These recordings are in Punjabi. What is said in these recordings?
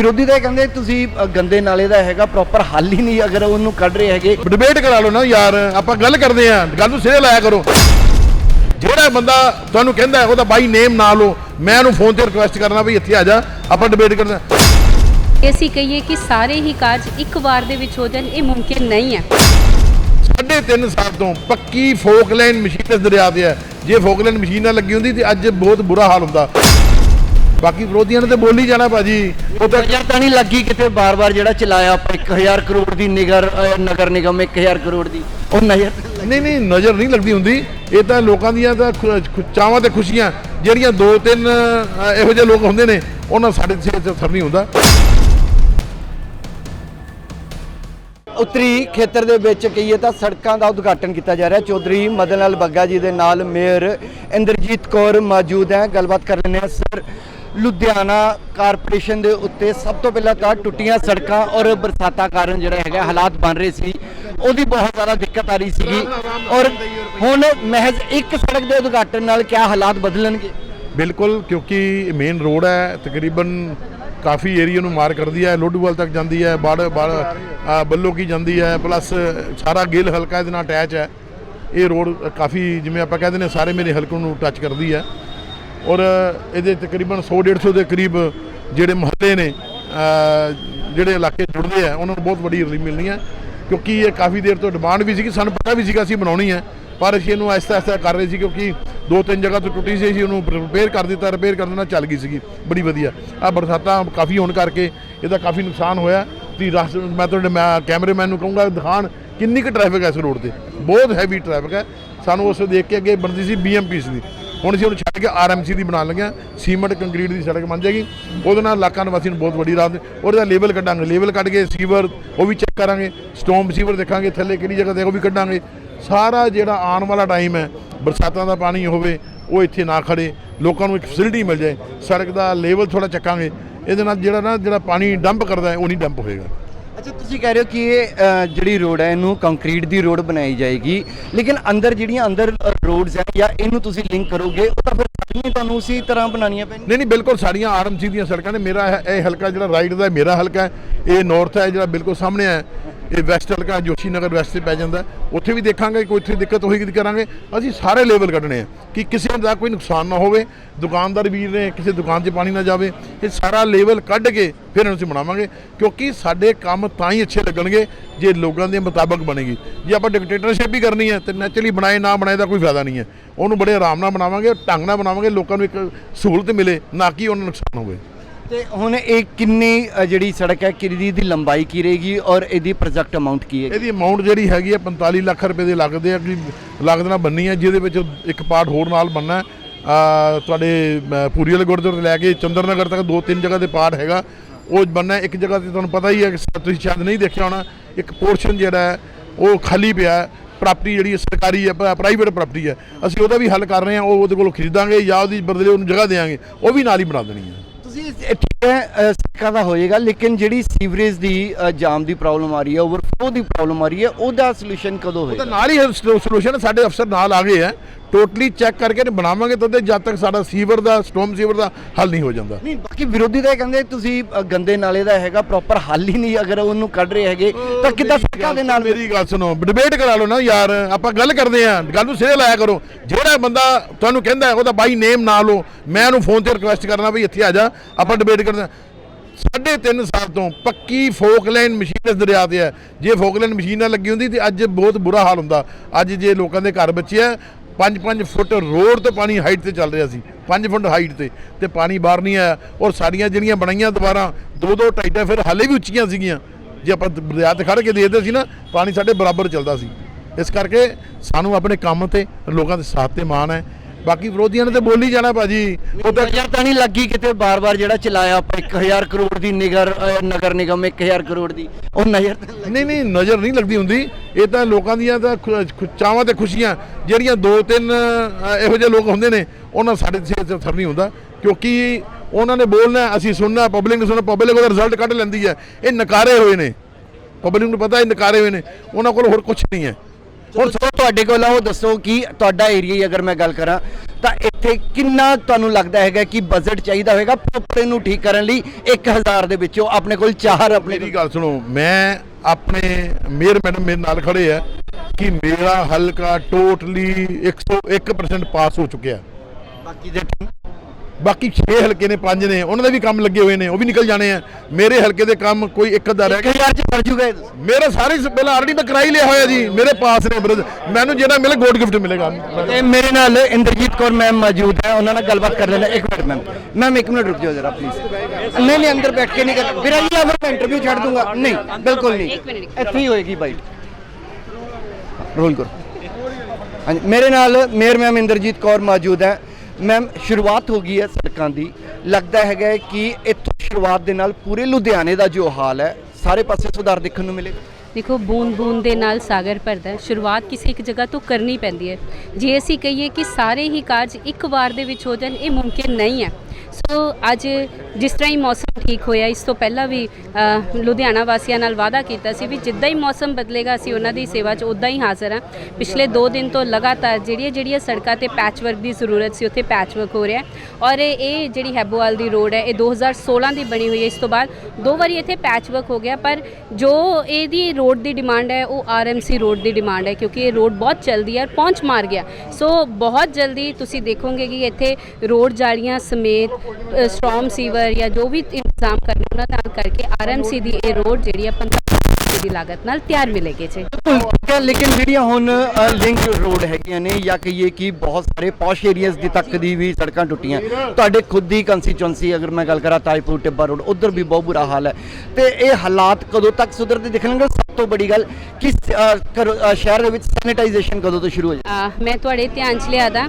ਵਿਰੋਧੀ ਤਾਂ ਇਹ ਕਹਿੰਦੇ ਤੁਸੀਂ ਅ, ਗੰਦੇ ਨਾਲੇ ਦਾ ਹੈਗਾ ਪ੍ਰੋਪਰ ਹੱਲ ਹੀ ਨਹੀਂ ਅਗਰ ਉਹਨੂੰ ਕੱਢ ਰਹੇ ਹੈਗੇ। ਡਿਬੇਟ ਕਰਾ ਲਓ ਨਾ ਯਾਰ ਆਪਾਂ ਗੱਲ ਕਰਦੇ ਆਂ ਗੱਲ ਨੂੰ ਸਿਰੇ ਲਾਇਆ ਕਰੋ। ਜਿਹੜਾ ਬੰਦਾ ਤੁਹਾਨੂੰ ਕਹਿੰਦਾ ਹੈ, ਉਹਦਾ ਬਾਈ ਨੇਮ ਨਾ ਲਓ। ਮੈਂ ਉਹਨੂੰ ਫੋਨ ਤੇ ਰਿਕੁਐਸਟ ਕਰਨਾ ਵੀ ਇੱਥੇ ਆ ਜਾ ਆਪਾਂ ਡਿਬੇਟ ਜੇ ਅਸੀਂ ਕਹੀਏ ਕਿ ਸਾਰੇ ਹੀ ਕਾਜ ਇੱਕ ਵਾਰ ਦੇ ਵਿੱਚ ਹੋ ਜਾਣ ਇਹ ਮੁਮਕਿਨ ਨਹੀਂ ਹੈ। ਸਾਢੇ ਤਿੰਨ ਸਾਲ ਤੋਂ ਪੱਕੀ ਫੋਕਲਾਈਨ ਮਸ਼ੀਨ ਇਸ ਦਰਿਆ ਤੇ ਹੈ। ਜੇ ਫੋਕਲਾਈਨ ਮਸ਼ੀਨ ਨਾ ਲੱਗੀ ਹੁੰਦੀ ਤੇ ਅੱਜ ਬਹੁਤ ਬੁਰਾ ਹਾਲ ਹੁੰਦਾ। ਬਾਕੀ ਵਿਰੋਧੀਆਂ ਨੇ ਤੇ ਬੋਲੀ ਜਾਣਾ ਭਾਜੀ। ਉਹ ਤਾਂ ਨਜ਼ਰ ਤਾਂ ਨਹੀਂ ਲੱਗੀ ਕਿਤੇ ਬਾਰ-ਬਾਰ ਜਿਹੜਾ ਚਲਾਇਆ ਆਪਾਂ 1000 ਕਰੋੜ ਦੀ ਨਿਗਰ ਨਗਰ ਨਿਗਮ 1000 ਕਰੋੜ ਦੀ। ਉਹ ਨਜ਼ਰ। ਨਹੀਂ ਨਹੀਂ ਨਜ਼ਰ ਨਹੀਂ ਲੱਗਦੀ ਹੁੰਦੀ। ਇਹ ਤਾਂ ਲੋਕਾਂ ਦੀਆਂ ਤਾਂ ਚਾਵਾਂ ਤੇ ਖੁਸ਼ੀਆਂ। ਜਿਹੜੀਆਂ ਦੋ ਤਿੰਨ ਇਹੋ ਜਿਹੇ ਲੋਕ ਹੁੰਦੇ ਨੇ ਉਹਨਾਂ ਸਾਡੇ ਸਿਰ ਤੇ ਅਸਰ ਨਹੀਂ ਹੁੰਦਾ। ਉੱਤਰੀ ਖੇਤਰ ਦੇ ਵਿੱਚ ਕਹੀਏ ਤਾਂ ਸੜਕਾਂ ਦਾ ਉਦਘਾਟਨ ਕੀਤਾ ਜਾ ਰਿਹਾ। ਚੌਧਰੀ ਮਦਨ ਲਾਲ ਬੱਗਾ ਜੀ ਦੇ ਨਾਲ ਮੇਅਰ ਇੰਦਰਜੀਤ ਕੌਰ ਮੌਜੂਦ ਹੈ। ਗੱਲਬਾਤ ਕਰ ਲੈਂਦੇ ਹਾਂ ਸਰ ਲੁਧਿਆਣਾ ਕਾਰਪੋਰੇਸ਼ਨ ਦੇ ਉੱਤੇ ਸਭ ਤੋਂ ਪਹਿਲਾਂ ਤਾਂ ਟੁੱਟੀਆਂ ਸੜਕਾਂ ਔਰ ਬਰਸਾਤਾਂ ਕਾਰਨ ਜਿਹੜਾ ਹੈਗਾ ਹਾਲਾਤ ਬਣ ਰਹੇ ਸੀ। ਉਹਦੀ ਬਹੁਤ ਜ਼ਿਆਦਾ ਦਿੱਕਤ ਆ ਰਹੀ ਸੀਗੀ। ਔਰ ਹੁਣ ਮਹਿਜ਼ ਇੱਕ ਸੜਕ ਦੇ ਉਦਘਾਟਨ ਨਾਲ ਕਿਆ ਹਾਲਾਤ ਬਦਲਣਗੇ? ਬਿਲਕੁਲ ਕਿਉਂਕਿ ਮੇਨ ਰੋਡ ਹੈ ਤਕਰੀਬਨ ਕਾਫੀ ਏਰੀਆ ਨੂੰ ਮਾਰ ਕਰਦੀ ਹੈ ਲੋਡੂਵਾਲ ਤੱਕ ਜਾਂਦੀ ਹੈ ਬਾੜ ਬਾੜ ਅ, ਬੱਲੋ ਕੀ ਜਾਂਦੀ ਹੈ ਪਲੱਸ ਸਾਰਾ ਗਿੱਲ ਹਲਕਾ ਇਹਦੇ ਨਾਲ ਅਟੈਚ ਹੈ। ਇਹ ਰੋਡ ਕਾਫੀ ਜਿਵੇਂ ਆਪਾਂ ਕਹਿੰਦੇ ਨੇ ਸਾਰੇ ਮੇਰੇ ਹਲਕੇ ਨੂੰ ਟੱਚ ਕਰਦੀ ਹੈ। ਔਰ ਇਹਦੇ ਤਕਰੀਬਨ 100 150 ਦੇ ਕਰੀਬ ਜਿਹੜੇ ਮਹੱਲੇ ਨੇ ਜਿਹੜੇ ਇਲਾਕੇ ਜੁੜਦੇ ਆ, ਉਹਨਾਂ ਨੂੰ ਬਹੁਤ ਵੱਡੀ ਰਿਲੀਫ ਮਿਲਣੀ ਹੈ ਕਿਉਂਕਿ ਇਹ ਕਾਫੀ ਦੇਰ ਤੋਂ ਡਿਮਾਂਡ ਵੀ ਸੀਗੀ, ਸਾਨੂੰ ਪਤਾ ਵੀ ਸੀਗਾ ਅਸੀਂ ਬਣਾਉਣੀ ਹੈ ਪਰ ਅਸੀਂ ਇਹਨੂੰ ਆਹਿਸਤਾ ਆਹਿਸਤਾ ਕਰ ਰਹੇ ਸੀ ਕਿਉਂਕਿ ਦੋ ਤਿੰਨ ਜਗ੍ਹਾ ਤੋਂ ਟੁੱਟੀ ਸੀ, ਅਸੀਂ ਉਹਨੂੰ ਰਿਪੇਅਰ ਕਰ ਦਿੱਤਾ ਰਿਪੇਅਰ ਕਰਨ ਨਾਲ ਚੱਲ ਗਈ ਸੀਗੀ, ਬੜੀ ਵਧੀਆ। ਆ ਬਰਸਾਤਾਂ ਕਾਫੀ ਹੋਣ ਕਰਕੇ ਇਹਦਾ ਕਾਫੀ ਨੁਕਸਾਨ ਹੋਇਆ। ਤੇ ਰਸ ਮੈਂ ਤੁਹਾਡੇ, ਮੈਂ ਕੈਮਰੇਮੈਨ ਨੂੰ ਕਹੂੰਗਾ, ਦਿਖਾਣ ਕਿੰਨੀ ਕੁ ਟ੍ਰੈਫਿਕ ਹੈ ਇਸ ਰੋਡ ਤੇ। ਬਹੁਤ ਹੈਵੀ ਟ੍ਰੈਫਿਕ ਹੈ ਸਾਨੂੰ ਉਸ ਦੇਖ ਕੇ ਅੱਗੇ ਬਣਦੀ ਸੀ ਬੀਐਮਪੀਸ ਦੀ। ਹੁਣ ਅਸੀਂ ਉਹਨੂੰ ਛੱਡ ਕੇ ਆਰਐਮਸੀ ਦੀ ਬਣਾਉਣ ਲੱਗੇ ਹਾਂ ਸੀਮੈਂਟ, ਕੰਕਰੀਟ ਦੀ ਸੜਕ ਬਣ ਜਾਏਗੀ। ਉਹਦੇ ਨਾਲ ਇਲਾਕਾ ਨਿਵਾਸੀ ਨੂੰ ਬਹੁਤ ਵੱਡੀ ਰਾਹਤ ਉਹਦਾ ਲੇਬਲ ਕੱਢਾਂਗੇ ਲੇਬਲ ਕੱਢ ਕੇ ਸੀਵਰ, ਉਹ ਵੀ ਚੈੱਕ ਕਰਾਂਗੇ, ਸਟੋਮ ਸੀਵਰ ਦੇਖਾਂਗੇ, ਥੱਲੇ ਕਿਹੜੀ ਜਗ੍ਹਾ ਤੇ ਉਹ ਵੀ ਕੱਢਾਂਗੇ। ਸਾਰਾ ਜਿਹੜਾ ਆਉਣ ਵਾਲਾ ਟਾਈਮ ਹੈ, ਬਰਸਾਤਾਂ ਦਾ ਪਾਣੀ ਹੋਵੇ, ਉਹ ਇੱਥੇ ਨਾ ਖੜੇ, ਲੋਕਾਂ ਨੂੰ ਇੱਕ ਫੈਸਿਲਿਟੀ ਮਿਲ ਜਾਏ। ਸੜਕ ਦਾ ਲੇਵਲ ਥੋੜਾ ਚੱਕਾਂਗੇ। ਇਹਦੇ ਨਾਲ ਜਿਹੜਾ ਨਾ, ਜਿਹੜਾ ਪਾਣੀ ਡੰਪ ਕਰਦਾ ਹੈ, ਉਹ ਨਹੀਂ ਡੰਪ ਹੋਏਗਾ। ਅੱਛਾ ਤੁਸੀਂ ਕਹਿ ਰਹੇ ਹੋ ਕਿ ਇਹ ਅ, ਜਿਹੜੀ ਰੋਡ ਹੈ ਇਹਨੂੰ ਕੰਕਰੀਟ ਦੀ ਰੋਡ ਬਣਾਈ ਜਾਏਗੀ। ਲੇਕਿਨ ਅੰਦਰ ਜਿਹੜੀਆਂ ਅੰਦਰ ਰੋਡਸ ਹੈ ਜਾਂ ਇਹਨੂੰ ਤੁਸੀਂ ਲਿੰਕ ਕਰੋਗੇ ਉਹ ਤਾਂ ਫਿਰ ਸਾਰੀਆਂ ਤੁਹਾਨੂੰ ਉਸੇ ਤਰ੍ਹਾਂ ਬਣਾਉਣੀਆਂ ਪੈਣਗੀਆਂ। ਨਹੀਂ ਨਹੀਂ ਬਿਲਕੁਲ ਸਾਰੀਆਂ ਆਰਐਮਸੀ ਦੀਆਂ ਸੜਕਾਂ ਨੇ। ਮੇਰਾ ਇਹ ਇਹ ਹਲਕਾ ਜਿਹੜਾ ਰਾਈਟ ਦਾ ਮੇਰਾ ਹਲਕਾ ਹੈ ਇਹ ਨਾਰਥ ਹੈ ਜਿਹੜਾ ਬਿਲਕੁਲ ਸਾਹਮਣੇ ਹੈ। ਇਹ ਵੈਸਟ ਹਲਕਾ ਜੋਸ਼ੀ ਨਗਰ ਵੈਸਟ ਤੇ ਪੈ ਜਾਂਦਾ ਉੱਥੇ ਵੀ ਦੇਖਾਂਗੇ, ਕੋਈ ਉੱਥੇ ਦਿੱਕਤ ਹੋਏਗੀ ਤਾਂ ਕਰਾਂਗੇ। ਅਸੀਂ ਸਾਰੇ ਲੈਵਲ ਕੱਢਣੇ ਆ ਕਿ ਕਿਸੇ ਦਾ ਕੋਈ ਨੁਕਸਾਨ ਨਾ ਹੋਵੇ। ਦੁਕਾਨਦਾਰ ਵੀਰ ਨੇ ਕਿਸੇ ਦੁਕਾਨ 'ਚ ਪਾਣੀ ਨਾ ਜਾਵੇ। ਇਹ ਸਾਰਾ ਲੈਵਲ ਕੱਢ ਕੇ ਫਿਰ ਇਹਨੂੰ ਅਸੀਂ ਬਣਾਵਾਂਗੇ। ਕਿਉਂਕਿ ਸਾਡੇ ਕੰਮ ਤਾਂ ਹੀ ਅੱਛੇ ਲੱਗਣਗੇ ਜੇ ਲੋਕਾਂ ਦੇ ਮੁਤਾਬਕ ਬਣੇਗੀ। ਜੇ ਆਪਾਂ ਡਿਕਟੇਟਰਸ਼ਿਪ ਵੀ ਕਰਨੀ ਹੈ ਤੇ ਨੈਚੁਰਲੀ ਬਣਾਏ, ਨਾ ਬਣਾਏ ਦਾ ਕੋਈ ਫਾਇਦਾ ਨਹੀਂ ਹੈ। ਉਹਨੂੰ ਬੜੇ ਆਰਾਮ ਨਾਲ ਬਣਾਵਾਂਗੇ, ਢੰਗ ਨਾਲ ਬਣਾਵਾਂਗੇ। ਲੋਕਾਂ ਨੂੰ ਇੱਕ ਸਹੂਲਤ ਮਿਲੇ, ਨਾ ਕਿ ਉਹਨਾਂ ਨੂੰ ਨੁਕਸਾਨ ਹੋਵੇ। ਤੇ ਹੁਣ ਇਹ ਕਿੰਨੀ ਅ, ਜਿਹੜੀ ਸੜਕ ਹੈ ਕਿੰਨੀ ਦੀ ਲੰਬਾਈ ਕੀ ਰਹੇਗੀ ਔਰ ਇਹਦੀ ਪ੍ਰੋਜੈਕਟ ਅਮਾਉਂਟ ਕੀ ਹੈ ਇਹਦੀ ਅਮਾਉਂਟ ਜਿਹੜੀ ਹੈਗੀ ਹੈ 45 ਲੱਖ ਰੁਪਏ ਦੇ ਲੱਗਦੇ ਆ ਕਿ ਲਾਗਤ ਨਾਲ ਬੰਨੀ ਹੈ ਜਿਹਦੇ ਵਿੱਚ ਇੱਕ ਪਾਰਟ ਹੋਰ ਨਾਲ ਬੰਨਾ ਹੈ। ਅਹ ਤੁਹਾਡੇ ਅਹ ਪੂਰੀ ਵਾਲੇ ਗੁਰਦੁਆਰੇ ਤੋਂ ਲੈ ਕੇ ਚੰਦਰਨਗਰ ਤੱਕ ਦੋ ਤਿੰਨ ਜਗ੍ਹਾ ਤੇ ਪਾਰਟ ਹੈਗਾ ਉਹ ਬੰਨਾ ਹੈ। ਇੱਕ ਜਗ੍ਹਾ ਤੇ ਤੁਹਾਨੂੰ ਪਤਾ ਹੀ ਹੈ ਕਿ ਤੁਸੀਂ ਸ਼ਾਇਦ ਨਹੀਂ ਦੇਖਿਆ ਹੋਣਾ ਇੱਕ ਪੋਰਸ਼ਨ ਜਿਹੜਾ ਹੈ ਉਹ ਖਾਲੀ ਪਿਆ ਹੈ ਪ੍ਰਾਪਰਟੀ ਜਿਹੜੀ ਹੈ ਸਰਕਾਰੀ ਹੈ ਪ੍ਰਾਈਵੇਟ ਪ੍ਰਾਪਰਟੀ ਹੈ ਅਸੀਂ ਉਹਦਾ ਵੀ ਹੱਲ ਕਰ ਰਹੇ ਹਾਂ ਉਹ ਉਹਦੇ ਕੋਲੋਂ ਖਰੀਦਾਂਗੇ ਜਾਂ ਉਹਦੀ ਬਦਲੇ ਉਹਨੂੰ ਜਗ੍ਹਾ ਦੇਵਾਂਗੇ ਉਹ ਵੀ ਨਾਲ ਹੀ ਬਣਾ ਦੇਣੀ ਹੈ ਤੁਸੀਂ ਠੀਕ ਹੈ ਅ, ਸੜਕਾਂ ਦਾ ਹੋਏਗਾ ਲੇਕਿਨ ਜਿਹੜੀ ਸੀਵਰੇਜ ਦੀ ਜਾਮ ਦੀ ਪ੍ਰੋਬਲਮ ਆ ਰਹੀ ਹੈ ਓਵਰਫਲੋ ਦੀ ਪ੍ਰੋਬਲਮ ਆ ਰਹੀ ਹੈ ਉਹਦਾ ਸੋਲੂਸ਼ਨ ਕਦੋਂ ਉਹਦਾ ਹੋਏਗਾ? ਨਾਲ ਹੀ ਸੋਲੂਸ਼ਨ ਸਾਡੇ ਅਫਸਰ ਨਾਲ ਆ ਗਏ ਆ ਟੋਟਲੀ ਚੈੱਕ ਕਰਕੇ ਤੇ ਬਣਾਵਾਂਗੇ ਤਾਂ ਉਹਦੇ ਜਦ ਤੱਕ ਸਾਡਾ ਸੀਵਰ ਦਾ ਸਟੋਮ ਸੀਵਰ ਦਾ ਹੱਲ ਨਹੀਂ ਹੋ ਜਾਂਦਾ। ਨਹੀਂ ਬਾਕੀ ਵਿਰੋਧੀ ਤਾਂ ਇਹ ਕਹਿੰਦੇ ਤੁਸੀਂ ਗੰਦੇ ਨਾਲੇ ਦਾ ਹੈਗਾ ਪ੍ਰੋਪਰ ਹੱਲ ਹੀ ਨਹੀਂ ਅਗਰ ਉਹਨੂੰ ਕੱਢ ਰਹੇ ਹੈਗੇ ਤਾਂ ਕਿੱਦਾਂ ਸੜਕਾਂ ਦੇ ਨਾਲ? ਮੇਰੀ ਗੱਲ ਸੁਣੋ ਡਿਬੇਟ ਕਰਾ ਲਓ ਨਾ ਯਾਰ ਆਪਾਂ ਗੱਲ ਕਰਦੇ ਆਂ ਗੱਲ ਨੂੰ ਸਿਰੇ ਲਾਇਆ ਕਰੋ। ਜਿਹੜਾ ਬੰਦਾ ਤੁਹਾਨੂੰ ਕਹਿੰਦਾ ਉਹਦਾ ਬਾਈ ਨੇਮ ਨਾ ਲਓ ਮੈਂ ਉਹਨੂੰ ਫੋਨ ਤੇ ਰਿਕੁਐਸਟ ਕਰਨਾ ਵੀ ਇੱਥੇ ਆ ਜਾ ਆਪਾਂ ਡਿਬੇਟ ਕਰਦੇ ਹਾਂ। ਸਾਢੇ ਤਿੰਨ ਸਾਲ ਤੋਂ ਪੱਕੀ ਫੋਕਲਾਈਨ ਮਸ਼ੀਨ ਇਸ ਦਰਿਆ ਤੇ ਹੈ। ਜੇ ਫੋਕਲਾਈਨ ਮਸ਼ੀਨ ਨਾ ਲੱਗੀ ਹੁੰਦੀ ਤੇ ਅੱਜ ਬਹੁਤ ਬੁਰਾ ਹਾਲ ਹੁੰਦਾ। ਅੱਜ ਜੇ ਲੋਕਾਂ ਦੇ ਘਰ ਬੱਚੇ ਆ 5-5 ਫੁੱਟ ਰੋਡ ਤੋਂ ਪਾਣੀ ਹਾਈਟ ਤੇ ਚੱਲ ਰਿਹਾ ਸੀ 5 ਫੁੱਟ ਹਾਈਟ ਤੇ ਤੇ ਪਾਣੀ ਬਾਹਰ ਨਹੀਂ ਆਇਆ, ਔਰ ਸਾਡੀਆਂ ਜਿਹੜੀਆਂ ਬਣਾਈਆਂ ਦੁਬਾਰਾ ਦੋ ਦੋ ਟਾਈਟਾਂ ਫਿਰ ਹਾਲੇ ਵੀ ਉੱਚੀਆਂ ਸੀਗੀਆਂ। ਜੇ ਆਪਾਂ ਦਰਿਆ ਤੇ ਖੜ ਕੇ ਦੇਖਦੇ ਸੀ ਨਾ, ਪਾਣੀ ਸਾਡੇ ਬਰਾਬਰ ਚੱਲਦਾ ਸੀ। ਇਸ ਕਰਕੇ ਸਾਨੂੰ ਆਪਣੇ ਕੰਮ ਤੇ, ਲੋਕਾਂ ਦੇ ਸਾਥ ਤੇ ਮਾਣ ਹੈ ਬਾਕੀ ਵਿਰੋਧੀਆਂ ਨੇ ਤੇ ਬੋਲੀ ਜਾਣਾ ਭਾਜੀ। ਉਹ ਤਾਂ ਨਜ਼ਰ ਤਾਂ ਨਹੀਂ ਲੱਗੀ ਕਿਤੇ ਬਾਰ-ਬਾਰ ਜਿਹੜਾ ਚਲਾਇਆ ਆਪਾਂ 1000 ਕਰੋੜ ਦੀ ਨਿਗਰ ਨਗਰ ਨਿਗਮ 1000 ਕਰੋੜ ਦੀ। ਉਹ ਨਜ਼ਰ ਤਾਂ ਲੱਗੀ। ਨਹੀਂ ਨਹੀਂ ਨਜ਼ਰ ਨਹੀਂ ਲੱਗਦੀ ਹੁੰਦੀ। ਇਹ ਤਾਂ ਲੋਕਾਂ ਦੀਆਂ ਤਾਂ ਖੁ- ਖੁ- ਚਾਵਾਂ ਤੇ ਖੁਸ਼ੀਆਂ। ਜਿਹੜੀਆਂ ਦੋ ਤਿੰਨ ਅ, ਇਹੋ ਜਿਹੇ ਲੋਕ ਹੁੰਦੇ ਨੇ ਉਹਨਾਂ ਸਾਡੇ ਸਿਰ ਤੇ ਅਸਰ ਨਹੀਂ ਹੁੰਦਾ। ਕਿਉਂਕਿ ਉਹਨਾਂ ਨੇ ਬੋਲਣਾ ਹੈ, ਅਸੀਂ ਸੁਣਨਾ ਪਬਲਿਕ ਨੇ ਸੁਣਨਾ ਪਬਲਿਕ ਉਹਦਾ ਰਿਜ਼ਲਟ ਕੱਢ ਲੈਂਦੀ ਹੈ। ਇਹ ਨਕਾਰੇ ਹੋਏ ਨੇ। ਪਬਲਿਕ ਨੂੰ ਪਤਾ ਇਹ ਨਕਾਰੇ ਹੋਏ ਨੇ। ਉਹਨਾਂ ਕੋਲ ਹੋਰ ਕੁਝ ਨਹੀਂ ਹੈ। ਹੁਣ ਸੋ ਤੁਹਾਡੇ ਕੋਲ ਉਹ ਦੱਸੋ ਕਿ ਤੁਹਾਡਾ ਏਰੀਆ ਹੀ ਅਗਰ ਮੈਂ ਗੱਲ ਕਰਾਂ ਤਾਂ ਇੱਥੇ ਕਿੰਨਾ ਤੁਹਾਨੂੰ ਲੱਗਦਾ ਹੈਗਾ ਕਿ ਬਜਟ ਚਾਹੀਦਾ ਹੋਵੇਗਾ ਪ੍ਰੋਪਰ ਇਹਨੂੰ ਠੀਕ ਕਰਨ ਲਈ? 1000 ਦੇ ਵਿੱਚੋਂ ਆਪਣੇ ਕੋਲ ਚਾਰ ਆਪਣੇ ਮੇਰੀ ਗੱਲ ਸੁਣੋ ਮੈਂ ਆਪਣੇ ਮੇਅਰ ਮੈਡਮ ਮੇਰੇ ਨਾਲ ਖੜੇ ਆ ਕਿ ਮੇਰਾ ਹਲਕਾ ਟੋਟਲੀ 101% ਪਾਸ ਹੋ ਚੁੱਕਿਆ। ਬਾਕੀ ਦੇ ਬਾਕੀ 6 ਹਲਕੇ ਨੇ ਪੰਜ ਨੇ ਉਹਨਾਂ ਦੇ ਵੀ ਕੰਮ ਲੱਗੇ ਹੋਏ ਨੇ ਉਹ ਵੀ ਨਿਕਲ ਜਾਣੇ ਆ। ਮੇਰੇ ਹਲਕੇ ਦੇ ਕੰਮ ਕੋਈ ਇੱਕ ਅੱਧਾ ਰਹਿ ਗਿਆ। 1000 ਚ ਪੜ ਜੂਗਾ। ਮੇਰੇ ਸਾਰੇ ਬਿੱਲ ਆਲਰੇਡੀ ਮੈਂ ਕਰਾਈ ਲਿਆ ਹੋਇਆ ਜੀ ਮੇਰੇ ਪਾਸ ਨੇ ਬ੍ਰਦਰ। ਮੈਨੂੰ ਜਿਹੜਾ ਮਿਲੇ ਗੋਡ ਗਿਫਟ ਮਿਲੇਗਾ। ਤੇ ਮੇਰੇ ਨਾਲ ਇੰਦਰਜੀਤ ਕੌਰ ਮੈਮ ਮੌਜੂਦ ਹੈ ਉਹਨਾਂ ਨਾਲ ਗੱਲਬਾਤ ਕਰ ਲੈਣਾ ਇੱਕ ਮਿੰਟ ਮੈਮ ਮੈਮ ਇੱਕ ਮਿੰਟ ਰੁਕ ਜਾਓ ਜਰਾ ਪਲੀਜ਼ ਨਹੀਂ ਨਹੀਂ ਅੰਦਰ ਬੈਠ ਕੇ ਨਹੀਂ ਕਰ ਵੀਰਾ ਜੀ ਅਮਰ ਮੈਂ ਇੰਟਰਵਿਊ ਛੱਡ ਦੂੰਗਾ। ਨਹੀਂ ਬਿਲਕੁਲ ਨਹੀਂ। ਇੱਕ ਮਿੰਟ, ਇੱਕ ਇੱਥੇ ਹੀ ਹੋਏਗੀ ਬਾਈਟ ਰੋਲ ਕਰੋ। ਹਾਂਜੀ ਮੇਰੇ ਨਾਲ ਮੇਅਰ ਮੈਮ ਇੰਦਰਜੀਤ ਕੌਰ ਮੌਜੂਦ ਹੈ। ਮੈਮ ਸ਼ੁਰੂਆਤ ਹੋ ਗਈ ਹੈ ਸੜਕਾਂ ਦੀ। ਲੱਗਦਾ ਹੈਗਾ ਕਿ ਇੱਥੋਂ ਸ਼ੁਰੂਆਤ ਦੇ ਨਾਲ ਪੂਰੇ ਲੁਧਿਆਣੇ ਦਾ ਜੋ ਹਾਲ ਹੈ, ਸਾਰੇ ਪਾਸੇ ਸੁਧਾਰ ਦੇਖਣ ਨੂੰ ਮਿਲੇਗਾ ਦੇਖੋ ਬੂੰਦ ਬੂੰਦ ਦੇ ਨਾਲ ਸਾਗਰ ਭਰਦਾ ਸ਼ੁਰੂਆਤ ਕਿਸੇ ਇੱਕ ਜਗ੍ਹਾ ਤੋਂ ਕਰਨੀ ਪੈਂਦੀ ਹੈ। ਜੇ ਅਸੀਂ ਕਹੀਏ ਕਿ ਸਾਰੇ ਹੀ ਕਾਰਜ ਇੱਕ ਵਾਰ ਦੇ ਵਿੱਚ ਹੋ ਜਾਣ, ਇਹ ਮੁਮਕਿਨ ਨਹੀਂ ਹੈ। ਸੋ ਅੱਜ ਜਿਸ ਤਰ੍ਹਾਂ ਹੀ ਮੌਸਮ ਠੀਕ ਹੋਇਆ, ਇਸ ਤੋਂ ਪਹਿਲਾਂ ਵੀ ਲੁਧਿਆਣਾ ਵਾਸੀਆਂ ਨਾਲ ਵਾਅਦਾ ਕੀਤਾ ਸੀ ਵੀ ਜਿੱਦਾਂ ਹੀ ਮੌਸਮ ਬਦਲੇਗਾ, ਅਸੀਂ ਉਹਨਾਂ ਦੀ ਸੇਵਾ 'ਚ ਉਦਾਂ ਹੀ ਹਾਜ਼ਰ ਹਾਂ। ਪਿਛਲੇ 2 ਦਿਨ ਤੋਂ ਲਗਾਤਾਰ ਜਿਹੜੀਆਂ ਜਿਹੜੀਆਂ ਸੜਕਾਂ ਤੇ ਪੈਚ ਵਰਕ ਦੀ ਜ਼ਰੂਰਤ ਸੀ, ਉੱਥੇ ਪੈਚ ਵਰਕ ਹੋ ਰਿਹਾ ਔਰ ਇਹ ਜਿਹੜੀ ਹੈਬੋਵਾਲ ਦੀ ਰੋਡ ਹੈ, ਇਹ 2016 ਦੀ ਬਣੀ ਹੋਈ ਹੈ। ਇਸ ਤੋਂ ਬਾਅਦ ਦੋ ਵਾਰੀ ਇੱਥੇ ਪੈਚ ਵਰਕ ਹੋ ਗਿਆ, ਪਰ ਜੋ ਇਹਦੀ ਰੋਡ ਦੀ ਡਿਮਾਂਡ ਹੈ, ਉਹ ਆਰਐਮਸੀ ਰੋਡ ਦੀ ਡਿਮਾਂਡ ਹੈ, ਕਿਉਂਕਿ ਇਹ ਰੋਡ ਬਹੁਤ ਚੱਲਦੀ ਹੈ ਔਰ ਪਹੁੰਚ ਮਾਰ ਗਿਆ। ਸੋ ਬਹੁਤ ਜਲਦੀ ਤੁਸੀਂ ਦੇਖੋਗੇ ਕਿ ਇੱਥੇ ਰੋਡ ਜਾਲੀਆਂ ਸਮੇਤ ਸਟ੍ਰੋਮ ਸੀਵਰ ਜਾਂ ਜੋ ਵੀ ਇੰਤਜ਼ਾਮ ਕਰਨੇ ਉਹਨਾਂ ਨਾਲ ਕਰਕੇ ਆਰਐਮਸੀ ਦੀ ਇਹ ਰੋਡ ਜਿਹੜੀ ਹੈ 45 ਦੀ ਲਾਗਤ ਨਾਲ ਤਿਆਰ ਮਿਲੇਗੀ ਜੀ। ਬਿਲਕੁਲ ਲੇਕਿਨ ਜਿਹੜੀਆਂ ਹੁਣ ਲਿੰਕ ਰੋਡ ਹੈਗੀਆਂ ਨੇ ਜਾਂ ਕਹੀਏ ਕਿ ਬਹੁਤ ਸਾਰੇ ਪੌਸ਼ ਏਰੀਆਜ਼ ਦੀ ਤੱਕ ਦੀ ਵੀ ਸੜਕਾਂ ਟੁੱਟੀਆਂ, ਤੁਹਾਡੇ ਖੁਦ ਦੀ ਕੰਸਟੀਚੁਐਂਸੀ ਅਗਰ ਮੈਂ ਗੱਲ ਕਰਾਂ ਤਾਜਪੁਰ ਟਿੱਬਾ ਰੋਡ ਉਧਰ ਵੀ ਬਹੁਤ ਬੁਰਾ ਹਾਲ ਹੈ। ਤੇ ਇਹ ਹਾਲਾਤ ਕਦੋਂ ਤੱਕ ਸੁਧਰਦੇ ਦਿਖਣਗੇ? ਸਭ ਤੋਂ ਬੜੀ ਗੱਲ ਕਿ ਸ਼ਹਿਰ ਦੇ ਵਿੱਚ ਸੈਨੀਟਾਈਜੇਸ਼ਨ ਕਦੋਂ ਤੋਂ ਸ਼ੁਰੂ ਹੋ ਜਾਏ ਮੈਂ ਤੁਹਾਡੇ ਧਿਆਨ 'ਚ ਲਿਆਦਾ।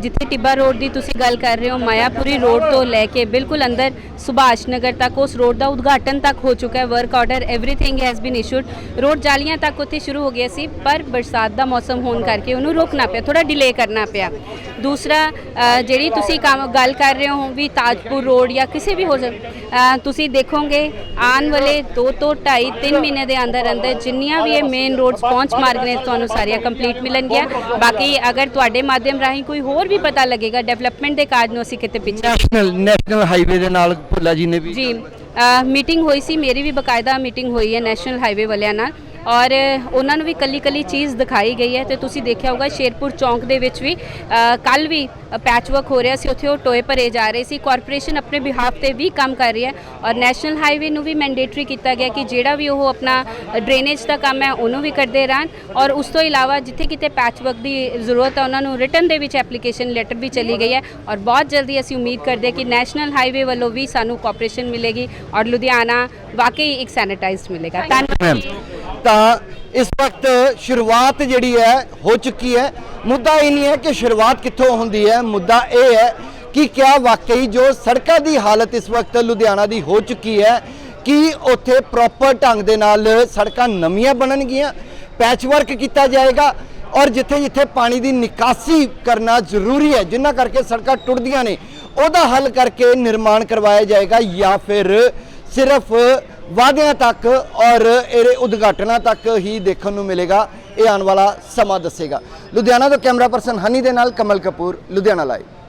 ਜਿੱਥੇ ਟਿੱਬਾ ਰੋਡ ਦੀ ਤੁਸੀਂ ਗੱਲ ਕਰ ਰਹੇ ਹੋ, ਮਾਇਆਪੁਰੀ ਰੋਡ ਤੋਂ ਲੈ ਕੇ ਬਿਲਕੁਲ ਅੰਦਰ ਸੁਭਾਸ਼ ਨਗਰ ਤੱਕ, ਉਸ ਰੋਡ ਦਾ ਉਦਘਾਟਨ ਤੱਕ ਹੋ ਚੁੱਕਾ ਹੈ work order everything has been issued road ਜਾਲੀਆਂ ਤੱਕ ਉੱਥੇ ਸ਼ੁਰੂ ਹੋ ਗਿਆ ਸੀ, ਪਰ ਬਰਸਾਤ ਦਾ ਮੌਸਮ ਹੋਣ ਕਰਕੇ ਉਹਨੂੰ ਰੋਕਣਾ ਪਿਆ ਥੋੜਾ ਡਿਲੇ ਕਰਨਾ ਪਿਆ। ਦੂਸਰਾ ਜਿਹੜੀ ਤੁਸੀਂ ਕੰਮ, ਗੱਲ ਕਰ ਰਹੇ ਹੋ ਵੀ ਤਾਜਪੁਰ ਰੋਡ ਜਾਂ ਕਿਸੇ ਵੀ ਹੋ ਸਕ- ਤੁਸੀਂ ਦੇਖੋਗੇ ਆਉਣ ਵਾਲੇ 2 ਤੋਂ 2.5 3 ਮਹੀਨੇ ਦੇ ਅੰਦਰ ਅੰਦਰ ਜਿੰਨੀਆਂ ਵੀ ਇਹ ਮੇਨ ਰੋਡਸ ਪਹੁੰਚ ਮਾਰਗ ਨੇ ਤੁਹਾਨੂੰ ਸਾਰੀਆਂ ਕੰਪਲੀਟ ਮਿਲਣਗੀਆਂ। ਬਾਕੀ ਅਗਰ ਤੁਹਾਡੇ ਮਾਧਿਅਮ ਰਾਹੀਂ ਕੋਈ ਹੋਰ ਵੀ ਪਤਾ ਲੱਗੇਗਾ ਡਿਵੈਲਪਮੈਂਟ ਦੇ ਕਾਰਜ ਨੂੰ ਅਸੀਂ ਕਿਤੇ ਪਿੱਛੇ ਨੈਸ਼ਨਲ ਨੈਸ਼ਨਲ ਹਾਈਵੇ ਦੇ ਨਾਲ ਭੁੱਲਾ ਜੀ ਨੇ ਵੀ ਜੀ ਮੀਟਿੰਗ ਹੋਈ ਸੀ ਮੇਰੀ ਵੀ ਬਕਾਇਦਾ ਮੀਟਿੰਗ ਹੋਈ ਹੈ ਨੈਸ਼ਨਲ ਹਾਈਵੇ ਵਾਲਿਆਂ ਨਾਲ। ਔਰ ਉਹਨਾਂ ਨੂੰ ਵੀ ਕੱਲੀ ਕੱਲੀ ਚੀਜ਼ ਦਿਖਾਈ ਗਈ ਹੈ ਤੇ ਤੁਸੀਂ ਦੇਖਿਆ ਹੋਗਾ ਸ਼ੇਰਪੁਰ ਚੌਂਕ ਦੇ ਵਿੱਚ ਵੀ ਕੱਲ ਵੀ ਪੈਚ ਵਰਕ ਹੋ ਰਿਹਾ ਸੀ ਉੱਥੇ ਉਹ ਟੋਏ ਭਰੇ ਜਾ ਰਹੇ ਸੀ ਕਾਰਪੋਰੇਸ਼ਨ ਆਪਣੇ ਬਿਹਾਫ ਤੇ ਵੀ ਕੰਮ ਕਰ ਰਹੀ ਹੈ ਔਰ ਨੈਸ਼ਨਲ ਹਾਈਵੇ ਨੂੰ ਵੀ ਮੈਂਡੇਟਰੀ ਕੀਤਾ ਗਿਆ ਕਿ ਜਿਹੜਾ ਵੀ ਉਹ ਆਪਣਾ ਡਰੇਨੇਜ ਦਾ ਕੰਮ ਹੈ ਉਹਨੂੰ ਵੀ ਕਰਦੇ ਰਹਿਣ ਔਰ ਉਸ ਤੋਂ ਇਲਾਵਾ ਜਿੱਥੇ ਕਿਤੇ ਪੈਚ ਵਰਕ ਦੀ ਜ਼ਰੂਰਤ ਹੈ ਉਹਨਾਂ ਨੂੰ ਰਿਟਰਨ ਦੇ ਵਿੱਚ ਐਪਲੀਕੇਸ਼ਨ ਲੈਟਰ ਵੀ ਚਲੀ ਗਈ ਹੈ ਔਰ ਬਹੁਤ ਜਲਦੀ ਅਸੀਂ ਉਮੀਦ ਕਰਦੇ ਹਾਂ ਕਿ ਨੈਸ਼ਨਲ ਹਾਈਵੇ ਵੱਲੋਂ ਵੀ ਸਾਨੂੰ ਕੋਆਪਰੇਸ਼ਨ ਮਿਲੇਗੀ ਔਰ ਲੁਧਿਆਣਾ ਵਾਕਈ ਇੱਕ ਸੈਨੀਟਾਈਜ਼ਡ ਮਿਲੇਗਾ। ਧੰਨਵਾਦ। ਤਾਂ ਇਸ ਵਕਤ ਸ਼ੁਰੂਆਤ ਜਿਹੜੀ ਹੈ ਹੋ ਚੁੱਕੀ ਹੈ। ਮੁੱਦਾ ਇਹ ਨਹੀਂ ਹੈ ਕਿ ਸ਼ੁਰੂਆਤ ਕਿੱਥੋਂ ਹੁੰਦੀ ਹੈ। ਮੁੱਦਾ ਇਹ ਹੈ ਕਿ ਕਿਆ ਵਾਕਈ ਜੋ ਸੜਕਾਂ ਦੀ ਹਾਲਤ ਇਸ ਵਕਤ ਲੁਧਿਆਣਾ ਦੀ ਹੋ ਚੁੱਕੀ ਹੈ ਕਿ ਉੱਥੇ ਪ੍ਰੋਪਰ ਢੰਗ ਦੇ ਨਾਲ ਸੜਕਾਂ ਨਵੀਆਂ ਬਣਨਗੀਆਂ ਪੈਚਵਰਕ ਕੀਤਾ ਜਾਏਗਾ ਔਰ ਜਿੱਥੇ ਜਿੱਥੇ ਪਾਣੀ ਦੀ ਨਿਕਾਸੀ ਕਰਨਾ ਜ਼ਰੂਰੀ ਹੈ, ਜਿੰਨਾ ਕਰਕੇ ਸੜਕਾਂ ਟੁੱਟਦੀਆਂ ਨੇ, ਉਹਦਾ ਹੱਲ ਕਰਕੇ ਨਿਰਮਾਣ ਕਰਵਾਇਆ ਜਾਏਗਾ ਜਾਂ ਫਿਰ ਸਿਰਫ ਵਾਅਦਿਆਂ ਤੱਕ ਔਰ ਇਹਦੇ ਉਦਘਾਟਨਾਂ ਤੱਕ ਹੀ ਦੇਖਣ ਨੂੰ ਮਿਲੇਗਾ, ਇਹ ਆਉਣ ਵਾਲਾ ਸਮਾਂ ਦੱਸੇਗਾ। ਲੁਧਿਆਣਾ ਤੋਂ ਕੈਮਰਾ ਪਰਸਨ ਹਨੀ ਦੇ ਨਾਲ ਕਮਲ ਕਪੂਰ, ਲੁਧਿਆਣਾ ਲਾਈਵ